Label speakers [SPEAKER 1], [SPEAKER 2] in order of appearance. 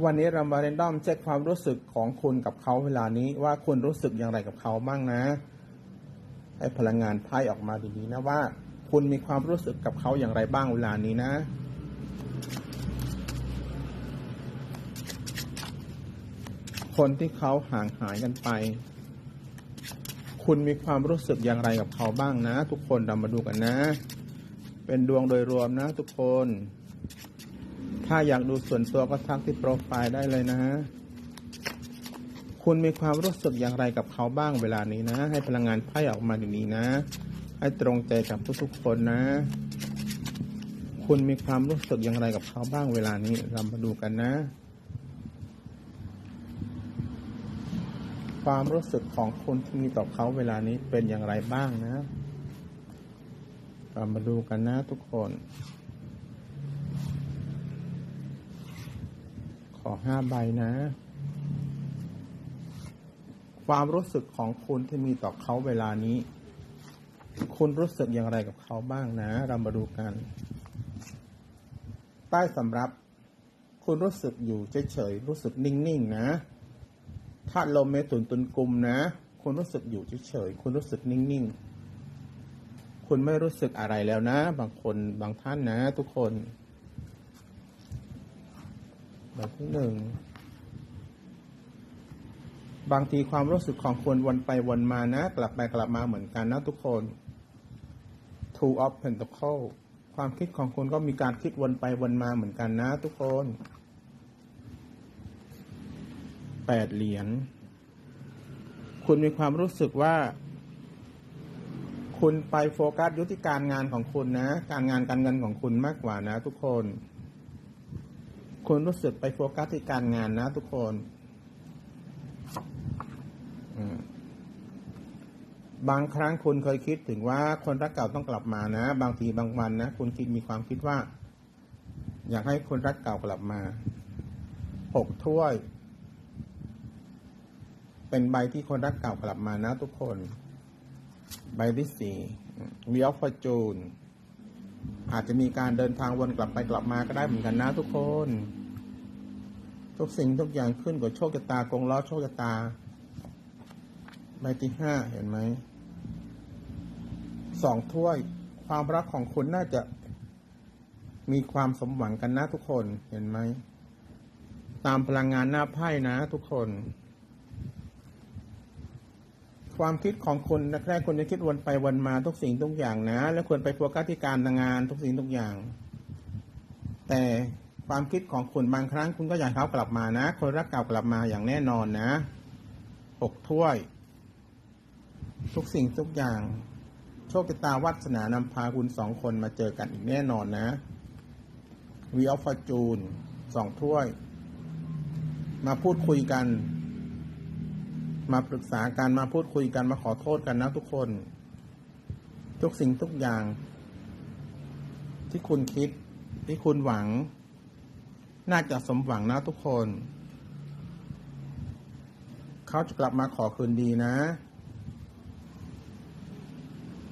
[SPEAKER 1] วันนี้เรามาเรนดอมเช็คความรู้สึกของคุณกับเขาเวลานี้ว่าคุณรู้สึกอย่างไรกับเขาบ้างนะ ให้พลังงานไพ่ออกมาดีๆนะว่า คุณมีความรู้สึกกับเขาอย่างไรบ้างเวลานี้นะคนที่เขาห่างหายกันไป คุณมีความรู้สึกอย่างไรกับเขาบ้างนะ ทุกคนเรามาดูกันนะ เป็นดวงโดยรวมนะ ทุกคน ถ้าอยากดูส่วนตัวก็ทักที่โปรไฟล์ได้เลยนะ คุณมีความรู้สึกอย่างไรกับเขาบ้างเวลานี้นะ ให้พลังงานไพ่ออกมาอย่างนี้นะ ให้ตรงใจกับทุกๆคนนะ คุณมีความรู้สึกอย่างไรกับเขาบ้างเวลานี้เรามาดูกันนะ ความรู้สึกของคุณที่มีต่อเขาเวลานี้เป็นอย่างไรบ้างนะเรามาดูกันนะทุกคน ขอห้าใบนะ ความรู้สึกของคุณที่มีต่อเขาเวลานี้ คุณรู้สึกอย่างไรกับเขาบ้างนะ เรามาดูกัน ใต้สำรับ คุณรู้สึกอยู่เฉยๆรู้สึกนิ่งๆนะธาลมเมถุนตุลกุมนะ คุณรู้สึกอยู่เฉยๆคุณรู้สึกนิ่งๆ คุณไม่รู้สึกอะไรแล้วนะ บางคนบางท่านนะ ทุกคน แบบที่หนึ่ง บางทีความรู้สึกของคนวนไปวนมานะ กลับไปกลับมาเหมือนกันนะทุกคน Two of Pentacles ความคิดของคุณก็มีการคิดวนไปวนมาเหมือนกันนะทุกคนแปดเหรียญ คุณมีความรู้สึกว่า คุณไปโฟกัสยุติการงานของคุณนะ การงานการเงินของคุณมากกว่านะทุกคน คุณรู้สึกไปโฟกัสที่การงานนะทุกคนบางครั้งคุณเคยคิดถึงว่าคนรักเก่าต้องกลับมานะ บางทีบางวันนะคุณคิดมีความคิดว่า อยากให้คนรักเก่ากลับมาหกถ้วย เป็นใบที่คนรักเก่ากลับมานะทุกคน ใบที่สี่วีออฟฟอร์จูน อาจจะมีการเดินทางวนกลับไปกลับมาก็ได้เหมือนกันนะทุกคน ทุกสิ่งทุกอย่างขึ้นกับโชคชะตากงล้อโชคชะตาใบที่ห้าเห็นไหมสองถ้วยความรักของคุณน่าจะมีความสมหวังกันนะทุกคนเห็นไหม ตามพลังงานหน้าไพ่นะทุกคน ความคิดของคุณแรกๆคุณจะคิดวนไปวนมาทุกสิ่งทุกอย่างนะ แล้วควรไปโฟกัสที่การงานทุกสิ่งทุกอย่าง แต่ความคิดของคุณบางครั้งคุณก็อยากเขากลับมานะ คนรักเก่ากลับมาอย่างแน่นอนนะหกถ้วย ทุกสิ่งทุกอย่าง โชคชะตาวัสนานำพาคุณสองคนมาเจอกันอีกแน่นอนนะวีออฟฟอร์จูนสองถ้วย มาพูดคุยกัน มาปรึกษากันมาพูดคุยกันมาขอโทษกันนะทุกคน ทุกสิ่งทุกอย่าง ที่คุณคิด ที่คุณหวัง น่าจะสมหวังนะทุกคน เขาจะกลับมาขอคืนดีนะ